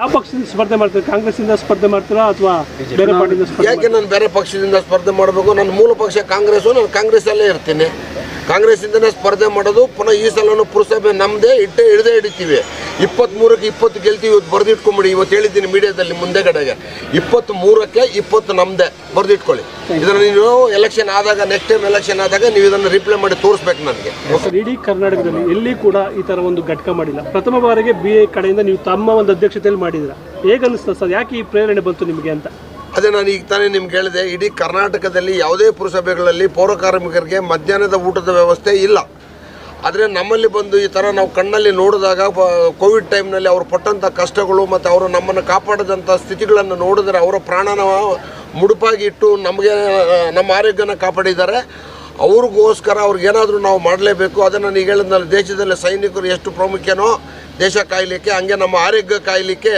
ಯಾವ ಪಕ್ಷದಿಂದ ಸ್ಪರ್ಧೆ ಮಾಡ್ತೀರಾ? ಕಾಂಗ್ರೆಸ್ಸಿಂದ ಸ್ಪರ್ಧೆ ಮಾಡ್ತೀರಾ ಅಥವಾ ಬೇರೆ ಪಾರ್ಟಿಯಿಂದ ಸ್ಪರ್ಧೆ ಯಾಕೆ ನಾನು ಬೇರೆ ಪಕ್ಷದಿಂದ ಸ್ಪರ್ಧೆ ಮಾಡಬೇಕು? ನನ್ನ ಮೂಲ ಪಕ್ಷ ಕಾಂಗ್ರೆಸ್ಸು ನಾನು ಕಾಂಗ್ರೆಸ್ಸಲ್ಲೇ ಇರ್ತೀನಿ. ಕಾಂಗ್ರೆಸ್ಸಿಂದನೇ ಸ್ಪರ್ಧೆ ಮಾಡೋದು, ಪುನಃ ಈ ಸಲನೂ ಪುರಸಭೆ ನಮ್ಮದೇ ಇಟ್ಟೆ ಹಿಡ್ದೇ ಹಿಡಿತೀವಿ. ಇಪ್ಪತ್ತ್ಮೂರಕ್ಕೆ ಇಪ್ಪತ್ತು ಗೆಲ್ತೀವಿ, ಇವತ್ತು ಬರೆದಿಟ್ಕೊಂಬಿಡಿ. ಇವತ್ತು ಹೇಳಿದ್ದೀನಿ ಮೀಡಿಯಾದಲ್ಲಿ ಮುಂದೆ ಕಡೆಗೆ ಇಪ್ಪತ್ತ್ಮೂರಕ್ಕೆ ಇಪ್ಪತ್ತು ನಮ್ಮದೇ ಬರೆದಿಟ್ಕೊಳ್ಳಿ. ಇದನ್ನು ನೀವು ಎಲೆಕ್ಷನ್ ಆದಾಗ ನೆಕ್ಸ್ಟ್ ಟೈಮ್ ಎಲೆಕ್ಷನ್ ಆದಾಗ ನೀವು ಇದನ್ನು ರಿಪ್ಲೈ ಮಾಡಿ ತೋರಿಸ್ಬೇಕು ನನಗೆ. ಇಡೀ ಕರ್ನಾಟಕದಲ್ಲಿ ಎಲ್ಲಿ ಕೂಡ ಈ ತರ ಒಂದು ಘಟಕ ಮಾಡಿಲ್ಲ. ಪ್ರಥಮ ಬಾರಿಗೆ ಬಿ ಕಡೆಯಿಂದ ನೀವು ತಮ್ಮ ಒಂದು ಅಧ್ಯಕ್ಷತೆಯಲ್ಲಿ ಮಾಡಿದ್ದೀರಾ? ಹೇಗೆ ಸರ್? ಯಾಕೆ ಈ ಪ್ರೇರಣೆ ಬಂತು ನಿಮಗೆ ಅಂತ? ಅದೇ ನಾನು ಈಗ ತಾನೇ ನಿಮ್ಗೆ ಹೇಳಿದೆ, ಇಡೀ ಕರ್ನಾಟಕದಲ್ಲಿ ಯಾವುದೇ ಪುರಸಭೆಗಳಲ್ಲಿ ಪೌರ ಕಾರ್ಮಿಕರಿಗೆ ಮಧ್ಯಾಹ್ನದ ಊಟದ ವ್ಯವಸ್ಥೆ ಇಲ್ಲ. ಆದರೆ ನಮ್ಮಲ್ಲಿ ಬಂದು ಈ ಥರ ನಾವು ಕಣ್ಣಲ್ಲಿ ನೋಡಿದಾಗ ಕೋವಿಡ್ ಟೈಮ್ನಲ್ಲಿ ಅವರು ಪಟ್ಟಂಥ ಕಷ್ಟಗಳು ಮತ್ತು ಅವರು ನಮ್ಮನ್ನು ಕಾಪಾಡಿದಂಥ ಸ್ಥಿತಿಗಳನ್ನು ನೋಡಿದ್ರೆ ಅವರ ಪ್ರಾಣನ ಮುಡುಪಾಗಿ ಇಟ್ಟು ನಮಗೆ ನಮ್ಮ ಆರೋಗ್ಯನ ಕಾಪಾಡಿದ್ದಾರೆ. ಅವ್ರಿಗೋಸ್ಕರ ಅವ್ರಿಗೇನಾದರೂ ನಾವು ಮಾಡಲೇಬೇಕು. ಅದನ್ನು ನಾನು ಈಗ ಹೇಳಿದ್ನಲ್ಲ, ದೇಶದಲ್ಲಿ ಸೈನಿಕರು ಎಷ್ಟು ಪ್ರಾಮುಖ್ಯನೋ, ದೇಶ ಕಾಯಲಿಕ್ಕೆ, ಹಂಗೆ ನಮ್ಮ ಆರೋಗ್ಯ ಕಾಯಲಿಕ್ಕೆ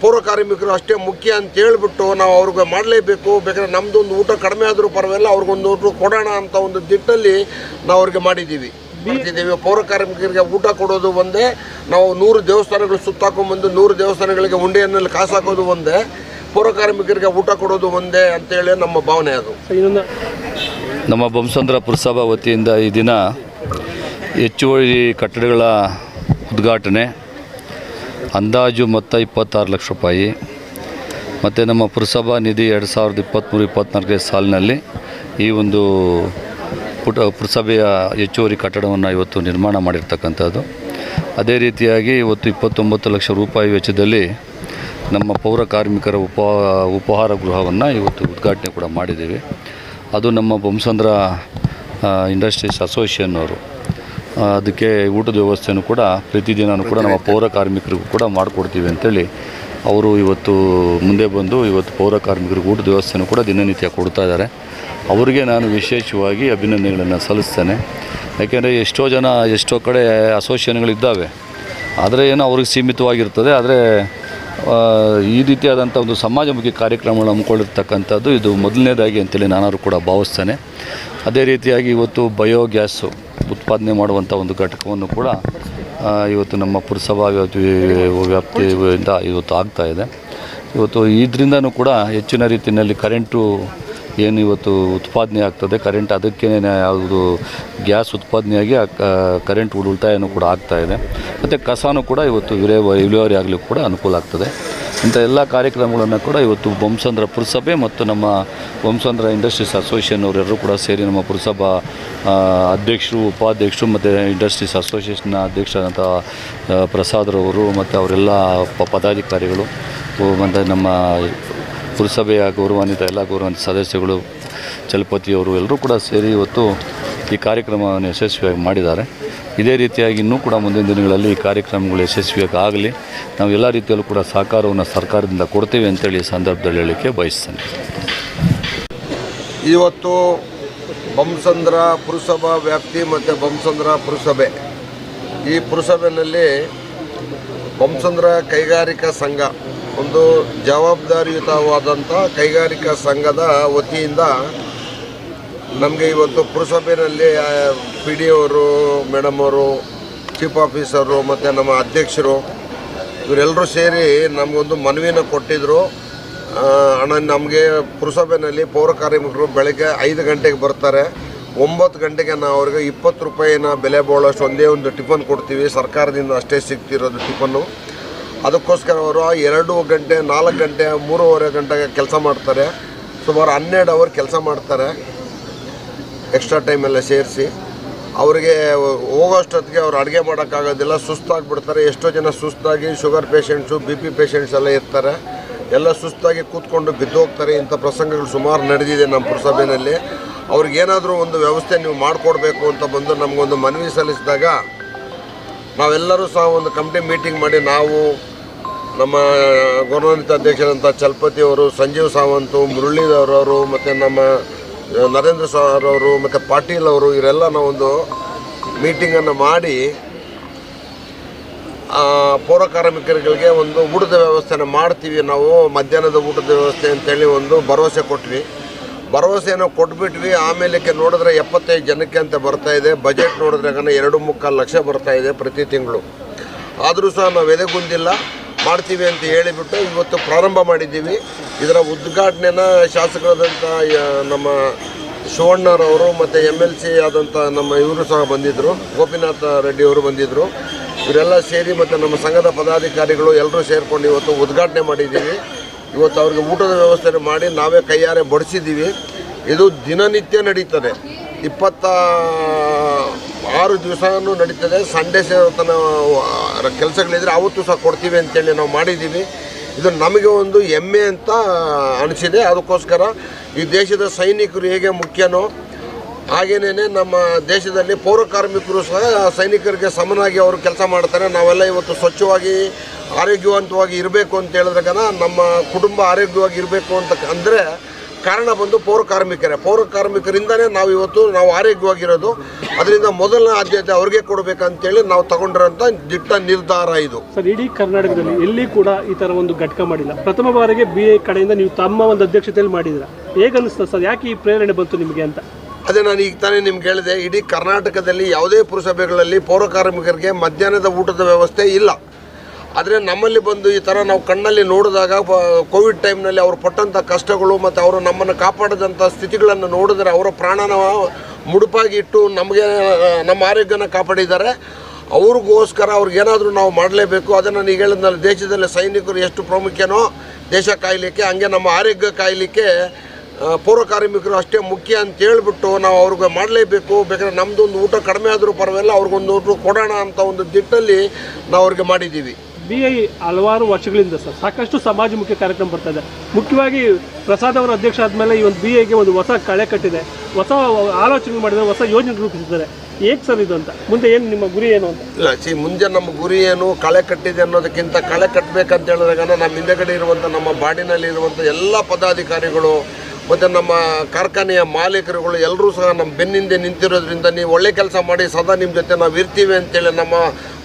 ಪೌರ ಕಾರ್ಮಿಕರು ಅಷ್ಟೇ ಮುಖ್ಯ ಅಂತ ಹೇಳ್ಬಿಟ್ಟು ನಾವು ಅವ್ರಿಗೆ ಮಾಡಲೇಬೇಕು. ಬೇಕಾದ್ರೆ ನಮ್ಮದೊಂದು ಊಟ ಕಡಿಮೆ ಆದರೂ ಪರವಾಗಿಲ್ಲ ಅವ್ರಿಗೊಂದು ಊಟ ಕೊಡೋಣ ಅಂತ ಒಂದು ದಿಟ್ಟಲ್ಲಿ ನಾವು ಅವ್ರಿಗೆ ಮಾಡಿದ್ದೀವಿ. ಮಾಡ್ತಿದ್ದೀವಿ. ಪೌರ ಕಾರ್ಮಿಕರಿಗೆ ಊಟ ಕೊಡೋದು ಒಂದೇ ನಾವು ನೂರು ದೇವಸ್ಥಾನಗಳು ಸುತ್ತಾಕೊಂಡ್ಬಂದು ನೂರು ದೇವಸ್ಥಾನಗಳಿಗೆ ಉಂಡೆಯನ್ನಲ್ಲಿ ಕಾಸಾಕೋದು ಒಂದೇ ಪೌರ ಕಾರ್ಮಿಕರಿಗೆ ಊಟ ಕೊಡೋದು ಒಂದೇ ಅಂತೇಳಿ ನಮ್ಮ ಭಾವನೆ ಅದು. ಇನ್ನೊಂದು. ನಮ್ಮ ಬೊಮ್ಮಸಂದ್ರ ಪುರಸಭಾ ವತಿಯಿಂದ ಈ ದಿನ ಹೆಚ್ಚುವರಿ ಕಟ್ಟಡಗಳ ಉದ್ಘಾಟನೆ ಅಂದಾಜು ಮೊತ್ತ ಇಪ್ಪತ್ತಾರು ಲಕ್ಷ ರೂಪಾಯಿ. ಮತ್ತು ನಮ್ಮ ಪುರಸಭಾ ನಿಧಿ ಎರಡು ಸಾವಿರದ ಇಪ್ಪತ್ತ್ಮೂರು ಇಪ್ಪತ್ತ್ನಾಲ್ಕನೇ ಸಾಲಿನಲ್ಲಿ ಈ ಒಂದು ಪುಟ, ಪುರಸಭೆಯ ಹೆಚ್ಚುವರಿ ಕಟ್ಟಡವನ್ನು ಇವತ್ತು ನಿರ್ಮಾಣ ಮಾಡಿರ್ತಕ್ಕಂಥದ್ದು. ಅದೇ ರೀತಿಯಾಗಿ ಇವತ್ತು ಇಪ್ಪತ್ತೊಂಬತ್ತು ಲಕ್ಷ ರೂಪಾಯಿ ವೆಚ್ಚದಲ್ಲಿ ನಮ್ಮ ಪೌರ ಕಾರ್ಮಿಕರ ಉಪ, ಉಪಹಾರ ಗೃಹವನ್ನು ಇವತ್ತು ಉದ್ಘಾಟನೆ ಕೂಡ ಮಾಡಿದ್ದೀವಿ. ಅದು ನಮ್ಮ ಬೊಮ್ಮಸಂದ್ರ ಇಂಡಸ್ಟ್ರೀಸ್ ಅಸೋಸಿಯೇಷನ್ ಅವರು ಅದಕ್ಕೆ ಊಟದ ವ್ಯವಸ್ಥೆನೂ ಕೂಡ ಪ್ರತಿದಿನವೂ ಕೂಡ ನಮ್ಮ ಪೌರ ಕಾರ್ಮಿಕರಿಗೂ ಕೂಡ ಮಾಡಿಕೊಡ್ತೀವಿ ಅಂತೇಳಿ ಅವರು ಇವತ್ತು ಮುಂದೆ ಬಂದು ಇವತ್ತು ಪೌರ ಕಾರ್ಮಿಕರಿಗೆ ಊಟದ ವ್ಯವಸ್ಥೆನೂ ಕೂಡ ದಿನನಿತ್ಯ ಕೊಡ್ತಾ ಇದ್ದಾರೆ. ಅವರಿಗೆ ನಾನು ವಿಶೇಷವಾಗಿ ಅಭಿನಂದನೆಗಳನ್ನು ಸಲ್ಲಿಸ್ತೇನೆ. ಯಾಕೆಂದರೆ ಎಷ್ಟೋ ಜನ, ಎಷ್ಟೋ ಕಡೆ ಅಸೋಸಿಯೇಷನ್ಗಳಿದ್ದಾವೆ. ಆದರೆ ಏನೋ ಅವ್ರಿಗೆ ಸೀಮಿತವಾಗಿರ್ತದೆ. ಆದರೆ ಈ ರೀತಿಯಾದಂಥ ಒಂದು ಸಮಾಜಮುಖಿ ಕಾರ್ಯಕ್ರಮಗಳು ಹಮ್ಮಿಕೊಂಡಿರ್ತಕ್ಕಂಥದ್ದು ಇದು ಮೊದಲನೇದಾಗಿ ಅಂತೇಳಿ ನಾನು ಕೂಡ ಭಾವಿಸ್ತೇನೆ. ಅದೇ ರೀತಿಯಾಗಿ ಇವತ್ತು ಬಯೋಗ್ಯಾಸು ಉತ್ಪಾದನೆ ಮಾಡುವಂಥ ಒಂದು ಘಟಕವನ್ನು ಕೂಡ ಇವತ್ತು ನಮ್ಮ ಪುರಸಭಾ ವ್ಯಾಪ್ತಿ, ವ್ಯಾಪ್ತಿಯಿಂದ ಇವತ್ತು ಆಗ್ತಾ ಇದೆ. ಇವತ್ತು ಇದರಿಂದನೂ ಕೂಡ ಹೆಚ್ಚಿನ ರೀತಿಯಲ್ಲಿ ಕರೆಂಟು ಏನು ಇವತ್ತು ಉತ್ಪಾದನೆ ಆಗ್ತದೆ ಕರೆಂಟ್ ಅದಕ್ಕೆ ಯಾವುದು ಗ್ಯಾಸ್ ಉತ್ಪಾದನೆಯಾಗಿ ಕರೆಂಟ್ ಉಳಿತಾಯನೂ ಕೂಡ ಆಗ್ತಾ ಇದೆ. ಮತ್ತು ಕಸನೂ ಕೂಡ ಇವತ್ತು ವಿಲೇವಾರಿ ವಿಲೇವಾರಿ ಆಗಲಿಕ್ಕೆ ಕೂಡ ಅನುಕೂಲ ಆಗ್ತದೆ. ಇಂಥ ಎಲ್ಲ ಕಾರ್ಯಕ್ರಮಗಳನ್ನು ಕೂಡ ಇವತ್ತು ಬೊಮ್ಸಂದ್ರ ಪುರಸಭೆ ಮತ್ತು ನಮ್ಮ ಬೊಮ್ಸಂದ್ರ ಇಂಡಸ್ಟ್ರೀಸ್ ಅಸೋಸಿಯೇಷನ್ ಅವರೆಲ್ಲರೂ ಕೂಡ ಸೇರಿ ನಮ್ಮ ಪುರಸಭಾ ಅಧ್ಯಕ್ಷರು, ಉಪಾಧ್ಯಕ್ಷರು ಮತ್ತು ಇಂಡಸ್ಟ್ರೀಸ್ ಅಸೋಸಿಯೇಷನ್ನ ಅಧ್ಯಕ್ಷರಾದಂಥ ಪ್ರಸಾದ್ರವರು ಮತ್ತು ಅವರೆಲ್ಲ ಪದಾಧಿಕಾರಿಗಳು ಮತ್ತು ನಮ್ಮ ಪುರಸಭೆಯ ಗೌರವಾನ್ವಿತ ಎಲ್ಲ ಗೌರವಾನ್ವಿತ ಸದಸ್ಯಗಳು ಚಲಪತಿಯವರು ಎಲ್ಲರೂ ಕೂಡ ಸೇರಿ ಇವತ್ತು ಈ ಕಾರ್ಯಕ್ರಮವನ್ನು ಯಶಸ್ವಿಯಾಗಿ ಮಾಡಿದ್ದಾರೆ. ಇದೇ ರೀತಿಯಾಗಿ ಇನ್ನೂ ಕೂಡ ಮುಂದಿನ ದಿನಗಳಲ್ಲಿ ಈ ಕಾರ್ಯಕ್ರಮಗಳು ಯಶಸ್ವಿಯಾಗಿ ಆಗಲಿ. ನಾವು ಎಲ್ಲ ರೀತಿಯಲ್ಲೂ ಕೂಡ ಸಹಕಾರವನ್ನು ಸರ್ಕಾರದಿಂದ ಕೊಡ್ತೀವಿ ಅಂತೇಳಿ ಈ ಸಂದರ್ಭದಲ್ಲಿ ಹೇಳಲಿಕ್ಕೆ ಬಯಸ್ತೇನೆ. ಇವತ್ತು ಬಂಸಂದ್ರ ಪುರಸಭಾ ವ್ಯಾಪ್ತಿ ಮತ್ತು ಬಂಸಂದ್ರ ಪುರಸಭೆ. ಈ ಪುರಸಭೆಯಲ್ಲಿ ಬಂಸಂದ್ರ ಕೈಗಾರಿಕಾ ಸಂಘ ಒಂದು ಜವಾಬ್ದಾರಿಯುತವಾದಂಥ ಕೈಗಾರಿಕಾ ಸಂಘದ ವತಿಯಿಂದ ನಮಗೆ ಇವತ್ತು ಪುರಸಭೆಯಲ್ಲಿ ಪಿ ಡಿ ಅವರು ಮೇಡಮ್ ಅವರು ಚೀಫ್ ಆಫೀಸರು ಮತ್ತು ನಮ್ಮ ಅಧ್ಯಕ್ಷರು ಇವರೆಲ್ಲರೂ ಸೇರಿ ನಮಗೊಂದು ಮನವಿನ ಕೊಟ್ಟಿದ್ದರು ಹಣ ನಮಗೆ ಪುರಸಭೆಯಲ್ಲಿ ಪೌರ ಕಾರ್ಮಿಕರು ಬೆಳಗ್ಗೆ ಐದು ಗಂಟೆಗೆ ಬರ್ತಾರೆ. ಒಂಬತ್ತು ಗಂಟೆಗೆ ನಾವು ಅವ್ರಿಗೆ ಇಪ್ಪತ್ತು ರೂಪಾಯಿನ ಬೆಲೆ ಬಾಳೋಷ್ಟು ಒಂದೇ ಒಂದು ಟಿಫನ್ ಕೊಡ್ತೀವಿ. ಸರ್ಕಾರದಿಂದ ಅಷ್ಟೇ ಸಿಗ್ತಿರೋದು ಟಿಫನ್ನು. ಅದಕ್ಕೋಸ್ಕರ ಅವರು ಎರಡು ಗಂಟೆ, ನಾಲ್ಕು ಗಂಟೆ, ಮೂರುವರೆ ಗಂಟೆಗೆ ಕೆಲಸ ಮಾಡ್ತಾರೆ. ಸುಮಾರು ಹನ್ನೆರಡು ಅವರ್ ಕೆಲಸ ಮಾಡ್ತಾರೆ. ಎಕ್ಸ್ಟ್ರಾ ಟೈಮೆಲ್ಲ ಸೇರಿಸಿ. ಅವರಿಗೆ ಹೋಗೋಷ್ಟೊತ್ತಿಗೆ ಅವ್ರು ಅಡುಗೆ ಮಾಡೋಕ್ಕಾಗೋದಿಲ್ಲ, ಸುಸ್ತಾಗಿಬಿಡ್ತಾರೆ. ಎಷ್ಟೋ ಜನ ಸುಸ್ತಾಗಿ sugar patients B P patients ಎಲ್ಲ ಇರ್ತಾರೆ. ಎಲ್ಲ ಸುಸ್ತಾಗಿ ಕೂತ್ಕೊಂಡು ಬಿದ್ದೋಗ್ತಾರೆ ಇಂಥ ಪ್ರಸಂಗಗಳು ಸುಮಾರು ನಡೆದಿದೆ ನಮ್ಮ ಪುರಸಭೆಯಲ್ಲಿ. ಅವ್ರಿಗೇನಾದರೂ ಒಂದು ವ್ಯವಸ್ಥೆ ನೀವು ಮಾಡಿಕೊಡ್ಬೇಕು ಅಂತ ಬಂದು ನಮಗೊಂದು ಮನವಿ ಸಲ್ಲಿಸಿದಾಗ ನಾವೆಲ್ಲರೂ ಸಹ ಒಂದು ಕಮಿಟಿ ಮೀಟಿಂಗ್ ಮಾಡಿ ನಾವು ನಮ್ಮ ಗೌರವಾನ್ವಿತ ಅಧ್ಯಕ್ಷರಂಥ ಚಲಪತಿ ಅವರು, ಸಂಜೀವ್ ಸಾವಂತು, ಮುರಳೀಧರ್ ಅವರು, ಮತ್ತು ನಮ್ಮ ನರೇಂದ್ರ ಸರ್ ಅವರು, ಮತ್ತು ಪಾಟೀಲ್ ಅವರು ಇವರೆಲ್ಲ ನಾವೊಂದು ಮೀಟಿಂಗನ್ನು ಮಾಡಿ ಪೌರ ಕಾರ್ಮಿಕರುಗಳಿಗೆ ಒಂದು ಊಟದ ವ್ಯವಸ್ಥೆನ ಮಾಡ್ತೀವಿ. ನಾವು ಮಧ್ಯಾಹ್ನದ ಊಟದ ವ್ಯವಸ್ಥೆ ಅಂತೇಳಿ ಒಂದು ಭರವಸೆ ಕೊಟ್ವಿ. ಭರವಸೆಯನ್ನು ಕೊಟ್ಬಿಟ್ವಿ. ಆಮೇಲಕ್ಕೆ ನೋಡಿದ್ರೆ ಎಪ್ಪತ್ತೈದು ಜನಕ್ಕೆ ಅಂತ ಬರ್ತಾ ಇದೆ. ಬಜೆಟ್ ನೋಡಿದ್ರೆ ಎರಡು ಮುಕ್ಕಾಲು ಲಕ್ಷ ಬರ್ತಾ ಇದೆ ಪ್ರತಿ ತಿಂಗಳು. ಆದರೂ ಸಹ ನಾವು ಎದೆಗುಂದಿಲ್ಲ. ಮಾಡ್ತೀವಿ ಅಂತ ಹೇಳಿಬಿಟ್ಟು ಇವತ್ತು ಪ್ರಾರಂಭ ಮಾಡಿದ್ದೀವಿ. ಇದರ ಉದ್ಘಾಟನೆನ ಶಾಸಕರಾದಂಥ ನಮ್ಮ ಶಿವಣ್ಣರವರು ಮತ್ತು ಎಂ ಎಲ್ ಸಿ ಆದಂಥ ನಮ್ಮ ಇವರು ಸಹ ಬಂದಿದ್ದರು ಗೋಪಿನಾಥ ರೆಡ್ಡಿ ಅವರು ಬಂದಿದ್ದರು ಇವರೆಲ್ಲ ಸೇರಿ ಮತ್ತು ನಮ್ಮ ಸಂಘದ ಪದಾಧಿಕಾರಿಗಳು ಎಲ್ಲರೂ ಸೇರಿಕೊಂಡು ಇವತ್ತು ಉದ್ಘಾಟನೆ ಮಾಡಿದ್ದೀವಿ. ಇವತ್ತು ಅವ್ರಿಗೆ ಊಟದ ವ್ಯವಸ್ಥೆ ಮಾಡಿ ನಾವೇ ಕೈಯಾರೆ ಬಡಿಸಿದ್ದೀವಿ. ಇದು ದಿನನಿತ್ಯ ನಡೀತದೆ. ಇಪ್ಪತ್ತ ಆರು ದಿವಸನೂ ನಡೀತದೆ. ಸಂಡೇ ತನ ಕೆಲಸಗಳಿದ್ರೆ ಅವತ್ತು ಸಹ ಕೊಡ್ತೀವಿ ಅಂತೇಳಿ ನಾವು ಮಾಡಿದ್ದೀವಿ. ಇದು ನಮಗೆ ಒಂದು ಹೆಮ್ಮೆ ಅಂತ ಅನಿಸಿದೆ. ಅದಕ್ಕೋಸ್ಕರ ಈ ದೇಶದ ಸೈನಿಕರು ಹೇಗೆ ಮುಖ್ಯನೋ ಹಾಗೇನೇ ನಮ್ಮ ದೇಶದಲ್ಲಿ ಪೌರ ಕಾರ್ಮಿಕರು ಸಹ ಸೈನಿಕರಿಗೆ ಸಮನಾಗಿ ಅವರು ಕೆಲಸ ಮಾಡ್ತಾರೆ. ನಾವೆಲ್ಲ ಇವತ್ತು ಸ್ವಚ್ಛವಾಗಿ, ಆರೋಗ್ಯವಂತವಾಗಿ ಇರಬೇಕು ಅಂತ ಹೇಳಿದಾಗ ನಮ್ಮ ಕುಟುಂಬ ಆರೋಗ್ಯವಾಗಿ ಇರಬೇಕು ಅಂತ ಅಂದರೆ ಕಾರಣ ಬಂದು ಪೌರ ಕಾರ್ಮಿಕರೇ. ಪೌರ ಕಾರ್ಮಿಕರಿಂದನೇ ನಾವು ಇವತ್ತು ನಾವು ಆರೋಗ್ಯವಾಗಿರೋದು. ಅದರಿಂದ ಮೊದಲನೇ ಆದ್ಯತೆ ಅವ್ರಿಗೆ ಕೊಡಬೇಕಂತೇಳಿ ನಾವು ತಗೊಂಡಿರೋಂಥ ದಿಟ್ಟ ನಿರ್ಧಾರ ಇದು. ಸರ್ ಇಡೀ ಕರ್ನಾಟಕದಲ್ಲಿ ಎಲ್ಲಿ ಕೂಡ ಈ ಥರ ಒಂದು ಘಟಕ ಮಾಡಿಲ್ಲ. ಪ್ರಥಮ ಬಾರಿಗೆ ಬಿ ಎ ಕಡೆಯಿಂದ ನೀವು ತಮ್ಮ ಒಂದು ಅಧ್ಯಕ್ಷತೆಯಲ್ಲಿ ಮಾಡಿದ್ದೀರಾ? ಹೇಗನ್ನಿಸ್ತದೆ ಸರ್? ಯಾಕೆ ಈ ಪ್ರೇರಣೆ ಬಂತು ನಿಮಗೆ ಅಂತ? ಅದೇ ನಾನು ಈಗ ತಾನೇ ನಿಮ್ಗೆ ಹೇಳಿದೆ ಇಡೀ ಕರ್ನಾಟಕದಲ್ಲಿ ಯಾವುದೇ ಪುರಸಭೆಗಳಲ್ಲಿ ಪೌರ ಕಾರ್ಮಿಕರಿಗೆ ಮಧ್ಯಾಹ್ನದ ಊಟದ ವ್ಯವಸ್ಥೆ ಇಲ್ಲ. ಆದರೆ ನಮ್ಮಲ್ಲಿ ಬಂದು ಈ ಥರ ನಾವು ಕಣ್ಣಲ್ಲಿ ನೋಡಿದಾಗ ಕೋವಿಡ್ ಟೈಮ್ನಲ್ಲಿ ಅವರು ಪಟ್ಟಂಥ ಕಷ್ಟಗಳು ಮತ್ತು ಅವರು ನಮ್ಮನ್ನು ಕಾಪಾಡಿದಂಥ ಸ್ಥಿತಿಗಳನ್ನು ನೋಡಿದ್ರೆ ಅವರ ಪ್ರಾಣನ ಮುಡುಪಾಗಿ ಇಟ್ಟು ನಮಗೆ ನಮ್ಮ ಆರೋಗ್ಯನ ಕಾಪಾಡಿದ್ದಾರೆ. ಅವ್ರಿಗೋಸ್ಕರ ಅವ್ರಿಗೇನಾದರೂ ನಾವು ಮಾಡಲೇಬೇಕು. ಅದನ್ನು ನೀವು ಹೇಳಿದ್ನಲ್ಲ, ದೇಶದಲ್ಲಿ ಸೈನಿಕರು ಎಷ್ಟು ಪ್ರಾಮುಖ್ಯನೋ, ದೇಶ ಕಾಯಲಿಕ್ಕೆ, ಹಂಗೆ ನಮ್ಮ ಆರೋಗ್ಯ ಕಾಯಲಿಕ್ಕೆ ಪೌರ ಕಾರ್ಮಿಕರು ಅಷ್ಟೇ ಮುಖ್ಯ ಅಂತ ಹೇಳ್ಬಿಟ್ಟು ನಾವು ಅವ್ರಿಗೆ ಮಾಡಲೇಬೇಕು. ಬೇಕಾದ್ರೆ ನಮ್ಮದೊಂದು ಊಟ ಕಡಿಮೆ ಆದರೂ ಪರವಾಗಿಲ್ಲ, ಅವ್ರಿಗೊಂದು ಊಟ ಕೊಡೋಣ ಅಂತ ಒಂದು ದಿಟ್ಟಲ್ಲಿ ನಾವು ಅವ್ರಿಗೆ ಮಾಡಿದ್ದೀವಿ. ಬಿ ಐ ಹಲವಾರು ವರ್ಷಗಳಿಂದ ಸರ್, ಸಾಕಷ್ಟು ಸಮಾಜಮುಖಿ ಕಾರ್ಯಕ್ರಮ ಬರ್ತಾ ಇದೆ. ಮುಖ್ಯವಾಗಿ ಪ್ರಸಾದ್ ಅವರ ಅಧ್ಯಕ್ಷ ಆದಮೇಲೆ ಈ ಒಂದು ಬಿ ಐಗೆ ಒಂದು ಹೊಸ ಕಳೆ ಕಟ್ಟಿದೆ. ಹೊಸ ಆಲೋಚನೆ ಮಾಡಿದರೆ ಹೊಸ ಯೋಜನೆ ರೂಪಿಸಿದ್ದಾರೆ. ಹೇಗೆ ಸರ್ ಇದು ಅಂತ? ಮುಂದೆ ಏನು ನಿಮ್ಮ ಗುರಿ ಏನು ಅಂತ? ಇಲ್ಲ ಸಿ ಮುಂದೆ ನಮ್ಮ ಗುರಿ ಏನು, ಕಳೆ ಕಟ್ಟಿದೆ ಅನ್ನೋದಕ್ಕಿಂತ ಕಳೆ ಕಟ್ಟಬೇಕಂತ ಹೇಳಿದಾಗ ನಮ್ಮ ಹಿಂದೆಗಡೆ ಇರುವಂಥ ನಮ್ಮ ಬಾಡಿನಲ್ಲಿ ಇರುವಂಥ ಎಲ್ಲ ಪದಾಧಿಕಾರಿಗಳು ಮತ್ತು ನಮ್ಮ ಕಾರ್ಖಾನೆಯ ಮಾಲೀಕರುಗಳು ಎಲ್ಲರೂ ಸಹ ನಮ್ಮ ಬೆನ್ನಿಂದೆ ನಿಂತಿರೋದ್ರಿಂದ ನೀವು ಒಳ್ಳೆ ಕೆಲಸ ಮಾಡಿ ಸದಾ ನಿಮ್ಮ ಜೊತೆ ನಾವು ಇರ್ತೀವಿ ಅಂತೇಳಿ ನಮ್ಮ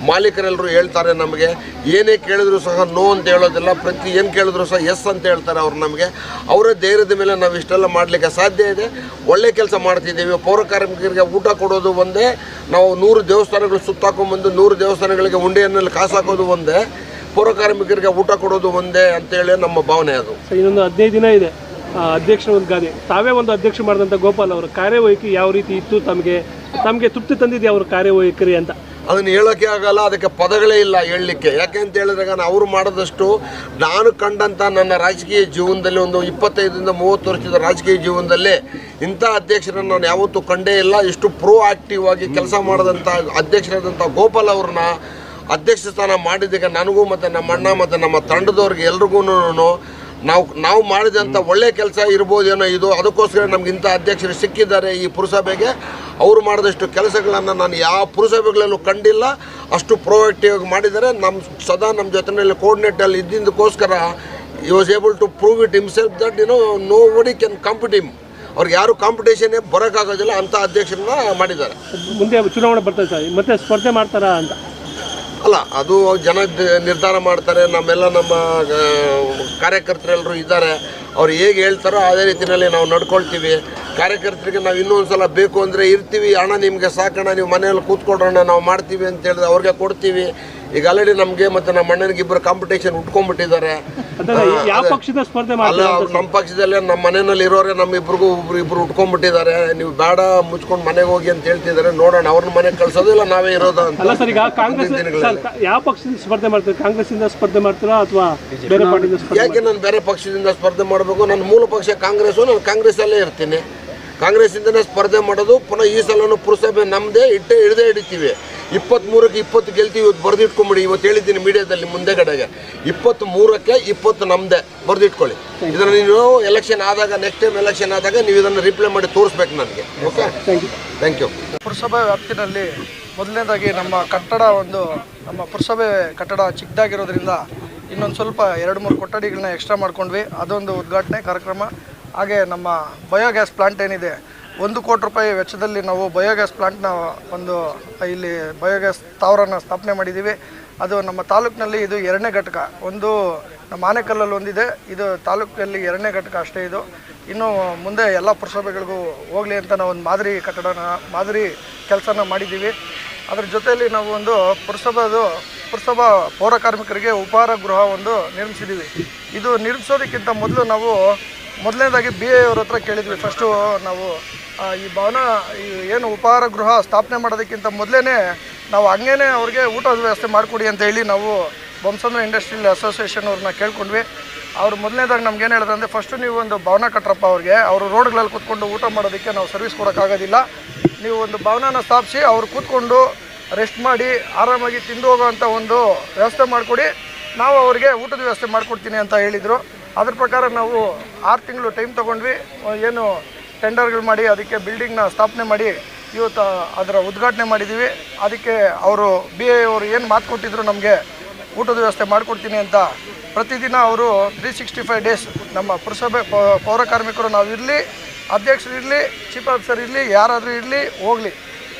ಮಾಲೀಕರೆಲ್ಲರೂ ಹೇಳ್ತಾರೆ ನಮಗೆ. ಏನೇ ಕೇಳಿದ್ರು ಸಹ ನೋ ಅಂತ ಹೇಳೋದಿಲ್ಲ. ಪ್ರತಿ ಏನು ಕೇಳಿದ್ರು ಸಹ ಎಸ್ ಅಂತ ಹೇಳ್ತಾರೆ ಅವ್ರು ನಮಗೆ. ಅವರ ಧೈರ್ಯದ ಮೇಲೆ ನಾವು ಇಷ್ಟೆಲ್ಲ ಮಾಡಲಿಕ್ಕೆ ಸಾಧ್ಯ ಇದೆ. ಒಳ್ಳೆ ಕೆಲಸ ಮಾಡ್ತಿದ್ದೀವಿ. ಪೌರ ಕಾರ್ಮಿಕರಿಗೆ ಊಟ ಕೊಡೋದು ಒಂದೇ. ನಾವು ನೂರು ದೇವಸ್ಥಾನಗಳು ಸುತ್ತಾಕೊಂಡ್ಬಂದು ನೂರು ದೇವಸ್ಥಾನಗಳಿಗೆ ಉಂಡೆಯನ್ನಲ್ಲಿ ಕಾಸಾಕೋದು ಒಂದೇ. ಪೌರ ಕಾರ್ಮಿಕರಿಗೆ ಊಟ ಕೊಡೋದು ಒಂದೇ ಅಂತೇಳಿ ನಮ್ಮ ಭಾವನೆ ಅದು. ಇನ್ನೊಂದು ಹದಿನೈದು ದಿನ ಇದೆ. ಅಧ್ಯಕ್ಷರ ಒಂದು ಗಾದೆ. ತಾವೇ ಒಂದು ಅಧ್ಯಕ್ಷ ಮಾಡಿದಂಥ ಗೋಪಾಲ್ ಅವರ ಕಾರ್ಯವೈಖರಿ ಯಾವ ರೀತಿ ಇತ್ತು, ತಮಗೆ ತಮಗೆ ತೃಪ್ತಿ ತಂದಿದೆ ಅವರ ಕಾರ್ಯವೈಖರಿ ಅಂತ? ಅದನ್ನು ಹೇಳೋಕ್ಕೆ ಆಗಲ್ಲ, ಅದಕ್ಕೆ ಪದಗಳೇ ಇಲ್ಲ ಹೇಳಲಿಕ್ಕೆ. ಯಾಕೆ ಅಂತ ಹೇಳಿದಾಗ ನಾನು ಅವರು ಮಾಡಿದಷ್ಟು ನಾನು ಕಂಡಂಥ ನನ್ನ ರಾಜಕೀಯ ಜೀವನದಲ್ಲಿ ಒಂದು ಇಪ್ಪತ್ತೈದರಿಂದ ಮೂವತ್ತು ವರ್ಷದ ರಾಜಕೀಯ ಜೀವನದಲ್ಲಿ ಇಂಥ ಅಧ್ಯಕ್ಷರನ್ನು ನಾನು ಯಾವತ್ತೂ ಕಂಡೇ ಇಲ್ಲ. ಇಷ್ಟು ಪ್ರೋ ಆಕ್ಟಿವ್ ಆಗಿ ಕೆಲಸ ಮಾಡಿದಂಥ ಅಧ್ಯಕ್ಷರಾದಂಥ ಗೋಪಾಲ್ ಅವ್ರನ್ನ ಅಧ್ಯಕ್ಷ ಸ್ಥಾನ ಮಾಡಿದ್ದಕ್ಕೆ ನನಗೂ ಮತ್ತು ನಮ್ಮ ಅಣ್ಣ ಮತ್ತು ನಮ್ಮ ತಂಡದವ್ರಿಗೆ ಎಲ್ರಿಗೂ ನಾವು ನಾವು ಮಾಡಿದಂಥ ಒಳ್ಳೆ ಕೆಲಸ ಇರ್ಬೋದೇನೋ ಇದು, ಅದಕ್ಕೋಸ್ಕರ ನಮ್ಗೆ ಇಂಥ ಅಧ್ಯಕ್ಷರು ಸಿಕ್ಕಿದ್ದಾರೆ ಈ ಪುರಸಭೆಗೆ. ಅವರು ಮಾಡಿದಷ್ಟು ಕೆಲಸಗಳನ್ನು ನಾನು ಯಾವ ಪುರಸಭೆಗಳಲ್ಲೂ ಕಂಡಿಲ್ಲ. ಅಷ್ಟು ಪ್ರೊಯಾಕ್ಟಿವ್ ಆಗಿ ಮಾಡಿದ್ದಾರೆ. ನಮ್ಮ ಸದಾ ನಮ್ಮ ಜೊತೆಯಲ್ಲಿ ಕೋರ್ಡಿನೇಟಲ್ಲಿ ಇದ್ದಿದ್ದಕ್ಕೋಸ್ಕರ ಈ was able to prove it himself that you know ವಡಿ can compete ಅವ್ರಿಗೆ ಯಾರು ಕಾಂಪಿಟೇಷನ್ನೇ ಬರೋಕ್ಕಾಗೋದಿಲ್ಲ ಅಂಥ ಅಧ್ಯಕ್ಷರನ್ನ ಮಾಡಿದ್ದಾರೆ. ಮುಂದೆ ಚುನಾವಣೆ ಬರ್ತದೆ ಸರ್. ಮತ್ತೆ ಸ್ಪರ್ಧೆ ಮಾಡ್ತಾರಾ ಅಂತ. ಅಲ್ಲ, ಅದು ಜನ ನಿರ್ಧಾರ ಮಾಡ್ತಾರೆ, ನಮ್ಮೆಲ್ಲ ನಮ್ಮ ಕಾರ್ಯಕರ್ತರೆಲ್ಲರೂ ಇದ್ದಾರೆ. ಅವ್ರು ಹೇಗೆ ಹೇಳ್ತಾರೋ ಅದೇ ರೀತಿಯಲ್ಲಿ ನಾವು ನಡ್ಕೊಳ್ತೀವಿ. ಕಾರ್ಯಕರ್ತರಿಗೆ ನಾವು ಇನ್ನೊಂದು ಸಲ ಬೇಕು ಅಂದರೆ ಇರ್ತೀವಿ. ಹಣ ನಿಮಗೆ ಸಾಕಣ ನೀವು ಮನೆಯಲ್ಲಿ ಕೂತ್ಕೊಡ್ರಣ್ಣ ನಾವು ಮಾಡ್ತೀವಿ ಅಂತ ಹೇಳಿದ್ರೆ ಅವ್ರಿಗೆ ಕೊಡ್ತೀವಿ. ಈಗ ಆಲ್ರೆಡಿ ನಮಗೆ ಮತ್ತೆ ನಮ್ಮ ಅಣ್ಣನಿಗೆ ಇಬ್ಬರು ಕಾಂಪಿಟೇಷನ್ ಉಟ್ಕೊಂಡ್ಬಿಟ್ಟಿದ್ದಾರೆ. ಅದಲ್ಲ ಯಾವ ಪಕ್ಷದ ಸ್ಪರ್ಧೆ ಅಲ್ಲ ಅವ್ರು ನಮ್ಮ ಪಕ್ಷದಲ್ಲೇ ನಮ್ಮ ಮನೆಯಲ್ಲಿ ಇರೋರೆ ನಮ್ಮ ಇಬ್ರಿಗೂ ಒಬ್ರು ಇಬ್ರು ಉಟ್ಕೊಂಡ್ಬಿಟ್ಟಿದ್ದಾರೆ. ನೀವು ಬೇಡ ಮುಚ್ಕೊಂಡು ಮನೆಗೆ ಹೋಗಿ ಅಂತ ಹೇಳ್ತಿದ್ದಾರೆ. ನೋಡೋಣ ಅವ್ರನ್ನ ಮನೆಗೆ ಕಳ್ಸೋದು ಇಲ್ಲ ನಾವೇ ಇರೋದು ಅಂತ. ಅಲ್ಲ ಸರ್ ಈಗ ಕಾಂಗ್ರೆಸ್ ಮುಂದಿನ ದಿನಗಳಲ್ಲಿ. ಸರ್, ಯಾವ ಪಕ್ಷದಿಂದ ಸ್ಪರ್ಧೆ ಮಾಡ್ತೀರಾ? ಕಾಂಗ್ರೆಸ್ ಇಂದ ಸ್ಪರ್ಧೆ ಮಾಡ್ತೀರಾ ಅಥವಾ ಬೇರೆ ಪಾರ್ಟಿಯಿಂದ ಸ್ಪರ್ಧೆ ಯಾಕೆ ನಾನು ಬೇರೆ ಪಕ್ಷದಿಂದ ಸ್ಪರ್ಧೆ ಮಾಡಬೇಕು? ನನ್ನ ಮೂಲ ಪಕ್ಷ ಕಾಂಗ್ರೆಸ್ ನಾನು ಕಾಂಗ್ರೆಸ್ ಅಲ್ಲೇ ಇರ್ತೀನಿ. ಕಾಂಗ್ರೆಸ್ಸಿಂದನೇ ಸ್ಪರ್ಧೆ ಮಾಡೋದು ಪುನಃ ಈ ಸಲನೂ ಪುರಸಭೆ ನಮ್ಮದೇ ಇಟ್ಟೇ ಹಿಡ್ದೇ ಹಿಡಿತೀವಿ. ಇಪ್ಪತ್ತ್ಮೂರಕ್ಕೆ ಇಪ್ಪತ್ತು ಗೆಲ್ತೀವಿ ಇವತ್ತು ಬರೆದಿಟ್ಕೊಂಬಿಡಿ. ಇವತ್ತು ಹೇಳಿದ್ದೀನಿ ಮೀಡಿಯಾದಲ್ಲಿ ಮುಂದೆ ಕಡೆಗೆ ಇಪ್ಪತ್ತ್ ಮೂರಕ್ಕೆ ಇಪ್ಪತ್ತು ನಮ್ಮದೇ ಬರೆದಿಟ್ಕೊಳ್ಳಿ. ಇದನ್ನು ನೀವು ಎಲೆಕ್ಷನ್ ಆದಾಗ ನೆಕ್ಸ್ಟ್ ಟೈಮ್ ಎಲೆಕ್ಷನ್ ಆದಾಗ ನೀವು ಇದನ್ನು ರಿಪ್ಲೈ ಮಾಡಿ ತೋರಿಸ್ಬೇಕು ನನಗೆ. Okay thank you thank you ಪುರಸಭೆ ವ್ಯಾಪ್ತಿನಲ್ಲಿ ಮೊದಲನೇದಾಗಿ ನಮ್ಮ ಕಟ್ಟಡ ಒಂದು ನಮ್ಮ ಪುರಸಭೆ ಕಟ್ಟಡ ಚಿಕ್ಕದಾಗಿರೋದ್ರಿಂದ ಇನ್ನೊಂದು ಸ್ವಲ್ಪ ಎರಡು ಮೂರು ಕೊಠಡಿಗಳನ್ನ ಎಕ್ಸ್ಟ್ರಾ ಮಾಡ್ಕೊಂಡ್ವಿ. ಅದೊಂದು ಉದ್ಘಾಟನೆ ಕಾರ್ಯಕ್ರಮ. ಹಾಗೆ ನಮ್ಮ ಬಯೋಗ್ಯಾಸ್ ಪ್ಲಾಂಟ್ ಏನಿದೆ, ಒಂದು ಕೋಟಿ ರೂಪಾಯಿ ವೆಚ್ಚದಲ್ಲಿ ನಾವು ಬಯೋಗ್ಯಾಸ್ ಪ್ಲಾಂಟ್ನ ಒಂದು, ಇಲ್ಲಿ ಬಯೋಗ್ಯಾಸ್ ಸ್ಥಾವರನ ಸ್ಥಾಪನೆ ಮಾಡಿದ್ದೀವಿ. ಅದು ನಮ್ಮ ತಾಲೂಕಿನಲ್ಲಿ ಇದು ಎರಡನೇ ಘಟಕ. ಒಂದು ನಮ್ಮ ಆನೆಕಲ್ಲಲ್ಲಿ ಒಂದಿದೆ, ಇದು ತಾಲೂಕಿನಲ್ಲಿ ಎರಡನೇ ಘಟಕ ಅಷ್ಟೇ ಇದು. ಇನ್ನು ಮುಂದೆ ಎಲ್ಲ ಪುರಸಭೆಗಳಿಗೂ ಹೋಗಲಿ ಅಂತ ನಾವು ಒಂದು ಮಾದರಿ ಕಟ್ಟಡನ, ಮಾದರಿ ಕೆಲಸನ ಮಾಡಿದ್ದೀವಿ. ಅದ್ರ ಜೊತೆಯಲ್ಲಿ ನಾವು ಒಂದು ಪುರಸಭೆದು, ಪುರಸಭಾ ಪೌರ ಕಾರ್ಮಿಕರಿಗೆ ಉಪಹಾರ ಗೃಹ ಒಂದು ನಿರ್ಮಿಸಿದ್ದೀವಿ. ಇದು ನಿರ್ಮಿಸೋದಕ್ಕಿಂತ ಮೊದಲು ನಾವು ಮೊದಲನೇದಾಗಿ ಬಿ ಎ ಅವ್ರ ಹತ್ರ ಕೇಳಿದ್ವಿ. ಫಸ್ಟು ನಾವು ಈ ಭವನ, ಈ ಏನು ಉಪಹಾರ ಗೃಹ ಸ್ಥಾಪನೆ ಮಾಡೋದಕ್ಕಿಂತ ಮೊದಲೇ ನಾವು ಹಂಗೇನೆ ಅವ್ರಿಗೆ ಊಟದ ವ್ಯವಸ್ಥೆ ಮಾಡಿಕೊಡಿ ಅಂತ ಹೇಳಿ ನಾವು ಬೊಮ್ಮಸಂದ್ರ ಇಂಡಸ್ಟ್ರಿಯಲ್ ಅಸೋಸಿಯೇಷನ್ ಅವ್ರನ್ನ ಕೇಳ್ಕೊಂಡ್ವಿ. ಅವ್ರು ಮೊದಲನೇದಾಗಿ ನಮ್ಗೆ ಏನು ಹೇಳಿದ್ರೆ ಅಂದರೆ ಫಸ್ಟು ನೀವು ಒಂದು ಭವನ ಕಟ್ಟ್ರಪ್ಪ ಅವ್ರಿಗೆ, ಅವರು ರೋಡ್ಗಳಲ್ಲಿ ಕೂತ್ಕೊಂಡು ಊಟ ಮಾಡೋದಕ್ಕೆ ನಾವು ಸರ್ವಿಸ್ ಕೊಡೋಕ್ಕಾಗೋದಿಲ್ಲ. ನೀವು ಒಂದು ಭವನನ ಸ್ಥಾಪಿಸಿ, ಅವ್ರು ಕೂತ್ಕೊಂಡು ರೆಸ್ಟ್ ಮಾಡಿ, ಆರಾಮಾಗಿ ತಿಂದು ಹೋಗೋವಂಥ ಒಂದು ವ್ಯವಸ್ಥೆ ಮಾಡಿಕೊಡಿ. ನಾವು ಅವರಿಗೆ ಊಟದ ವ್ಯವಸ್ಥೆ ಮಾಡಿಕೊಡ್ತೀನಿ ಅಂತ ಹೇಳಿದರು. ಅದ್ರ ಪ್ರಕಾರ ನಾವು ಆರು ತಿಂಗಳು ಟೈಮ್ ತೊಗೊಂಡ್ವಿ. ಏನು ಟೆಂಡರ್ಗಳು ಮಾಡಿ, ಅದಕ್ಕೆ ಬಿಲ್ಡಿಂಗ್ನ ಸ್ಥಾಪನೆ ಮಾಡಿ ಇವತ್ತು ಅದರ ಉದ್ಘಾಟನೆ ಮಾಡಿದ್ದೀವಿ ಅದಕ್ಕೆ ಅವರು ಬಿ ಎ ಅವರು ಏನು ಮಾತು ಕೊಟ್ಟಿದ್ರು ನಮಗೆ ಊಟದ ವ್ಯವಸ್ಥೆ ಮಾಡಿಕೊಡ್ತೀನಿ ಅಂತ. ಪ್ರತಿದಿನ ಅವರು ತ್ರೀ ಸಿಕ್ಸ್ಟಿ ಫೈವ್ ಡೇಸ್ ನಮ್ಮ ಪುರಸಭೆ ಪೌರ ಕಾರ್ಮಿಕರು ನಾವು ಇರಲಿ, ಅಧ್ಯಕ್ಷರು ಇರಲಿ ಚೀಫ್ ಆಫೀಸರ್ ಇರಲಿ, ಯಾರಾದರೂ ಇರಲಿ, ಹೋಗಲಿ.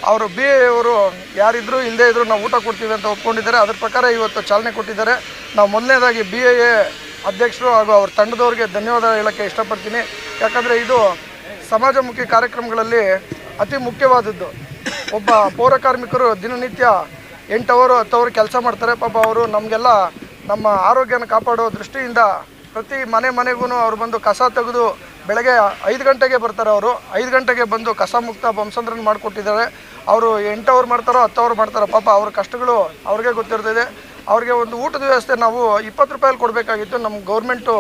ಅವರು ಬಿ ಎ ಅವರು ಯಾರಿದ್ರು ಇಲ್ಲದೇ ಇದ್ದರೂ ನಾವು ಊಟ ಕೊಡ್ತೀವಿ ಅಂತ ಒಪ್ಕೊಂಡಿದ್ದಾರೆ. ಅದ್ರ ಪ್ರಕಾರ ಇವತ್ತು ಚಾಲನೆ ಕೊಟ್ಟಿದ್ದಾರೆ. ನಾವು ಮೊದಲನೇದಾಗಿ ಬಿ ಎ ಅಧ್ಯಕ್ಷರು ಹಾಗೂ ಅವ್ರ ತಂಡದವ್ರಿಗೆ ಧನ್ಯವಾದ ಹೇಳೋಕ್ಕೆ ಇಷ್ಟಪಡ್ತೀನಿ. ಯಾಕಂದರೆ ಇದು ಸಮಾಜಮುಖಿ ಕಾರ್ಯಕ್ರಮಗಳಲ್ಲಿ ಅತಿ ಮುಖ್ಯವಾದದ್ದು. ಒಬ್ಬ ಪೌರ ಕಾರ್ಮಿಕರು ದಿನನಿತ್ಯ ಎಂಟು ಅವರು ಹತ್ತು ಅವರು ಕೆಲಸ ಮಾಡ್ತಾರೆ. ಪಾಪ ಅವರು ನಮಗೆಲ್ಲ ನಮ್ಮ ಆರೋಗ್ಯನ ಕಾಪಾಡೋ ದೃಷ್ಟಿಯಿಂದ ಪ್ರತಿ ಮನೆ ಮನೆಗೂ ಅವ್ರು ಬಂದು ಕಸ ತೆಗೆದು ಬೆಳಗ್ಗೆ ಐದು ಗಂಟೆಗೆ ಬರ್ತಾರೆ ಅವರು. ಐದು ಗಂಟೆಗೆ ಬಂದು ಕಸ ಮುಕ್ತ ಬಂಸಂದ್ರನ್ನ ಮಾಡಿಕೊಟ್ಟಿದ್ದಾರೆ. ಅವರು ಎಂಟು ಅವ್ರು ಮಾಡ್ತಾರೋ ಹತ್ತು ಅವ್ರು ಮಾಡ್ತಾರೋ ಪಾಪ ಅವ್ರ ಕಷ್ಟಗಳು ಅವ್ರಿಗೆ ಗೊತ್ತಿರ್ತದೆ. ಅವ್ರಿಗೆ ಒಂದು ಊಟದ ವ್ಯವಸ್ಥೆ ನಾವು ಇಪ್ಪತ್ತು ರೂಪಾಯಲ್ಲಿ ಕೊಡಬೇಕಾಗಿತ್ತು. ನಮ್ಮ ಗೌರ್ಮೆಂಟು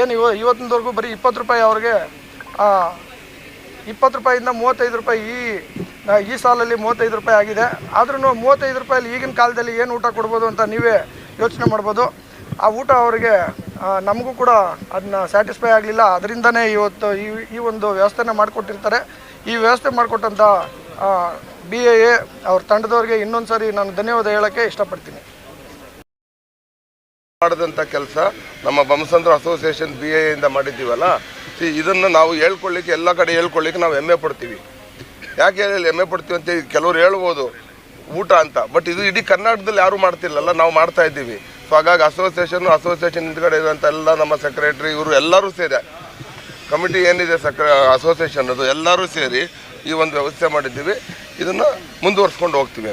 ಏನು ಇವ ಇವತ್ತಿನವರೆಗೂ ಬರೀ ಇಪ್ಪತ್ತು ರೂಪಾಯಿ ಅವ್ರಿಗೆ ಇಪ್ಪತ್ತು ರೂಪಾಯಿಂದ ಮೂವತ್ತೈದು ರೂಪಾಯಿ ಈ ಈ ಸಾಲಲ್ಲಿ ಮೂವತ್ತೈದು ರೂಪಾಯಿ ಆಗಿದೆ. ಆದ್ರೂ ಮೂವತ್ತೈದು ರೂಪಾಯಲ್ಲಿ ಈಗಿನ ಕಾಲದಲ್ಲಿ ಏನು ಊಟ ಕೊಡ್ಬೋದು ಅಂತ ನೀವೇ ಯೋಚನೆ ಮಾಡ್ಬೋದು. ಆ ಊಟ ಅವರಿಗೆ ನಮಗೂ ಕೂಡ ಅದನ್ನ ಸ್ಯಾಟಿಸ್ಫೈ ಆಗಲಿಲ್ಲ. ಅದರಿಂದನೇ ಇವತ್ತು ಈ ಈ ಒಂದು ವ್ಯವಸ್ಥೆನ ಮಾಡಿಕೊಟ್ಟಿರ್ತಾರೆ. ಈ ವ್ಯವಸ್ಥೆ ಮಾಡಿಕೊಟ್ಟಂಥ ಬಿ ಎ ಎ ಅವ್ರ ತಂಡದವ್ರಿಗೆ ಇನ್ನೊಂದು ಸಾರಿ ನಾನು ಧನ್ಯವಾದ ಹೇಳೋಕ್ಕೆ ಇಷ್ಟಪಡ್ತೀನಿ. ಮಾಡಿದಂಥ ಕೆಲಸ ನಮ್ಮ ಬಮಸಂದ್ರ ಅಸೋಸಿಯೇಷನ್ ಬಿ ಎ ಇಂದ ಮಾಡಿದ್ದೀವಲ್ಲ ಇದನ್ನು ನಾವು ಹೇಳ್ಕೊಳ್ಳಿಕ್ಕೆ ಎಲ್ಲ ಕಡೆ ಹೇಳ್ಕೊಳ್ಳಿಕ್ಕೆ ನಾವು ಹೆಮ್ಮೆ ಪಡ್ತೀವಿ. ಯಾಕೆ ಹೇಳಿ ಹೆಮ್ಮೆ ಪಡ್ತೀವಿ ಅಂತ ಕೆಲವ್ರು ಹೇಳ್ಬೋದು, ಊಟ ಅಂತ. ಬಟ್ ಇದು ಇಡೀ ಕರ್ನಾಟಕದಲ್ಲಿ ಯಾರೂ ಮಾಡ್ತಿಲ್ಲಲ್ಲ, ನಾವು ಮಾಡ್ತಾ ಇದ್ದೀವಿ. ಸೊ ಹಾಗಾಗಿ ಅಸೋಸಿಯೇಷನ್ ಅಸೋಸಿಯೇಷನ್ ಹಿಂದ್ಗಡೆ ಇರುವಂಥ ಎಲ್ಲ ನಮ್ಮ ಸೆಕ್ರೆಟ್ರಿ ಇವರು ಎಲ್ಲರೂ ಸೇರಿ, ಕಮಿಟಿ ಏನಿದೆ ಸಕ್ರೆ, ಅಸೋಸಿಯೇಷನ್ ಅದು ಎಲ್ಲರೂ ಸೇರಿ ಈ ಒಂದು ವ್ಯವಸ್ಥೆ ಮಾಡಿದ್ದೀವಿ. ಇದನ್ನು ಮುಂದುವರ್ಸ್ಕೊಂಡು ಹೋಗ್ತೀವಿ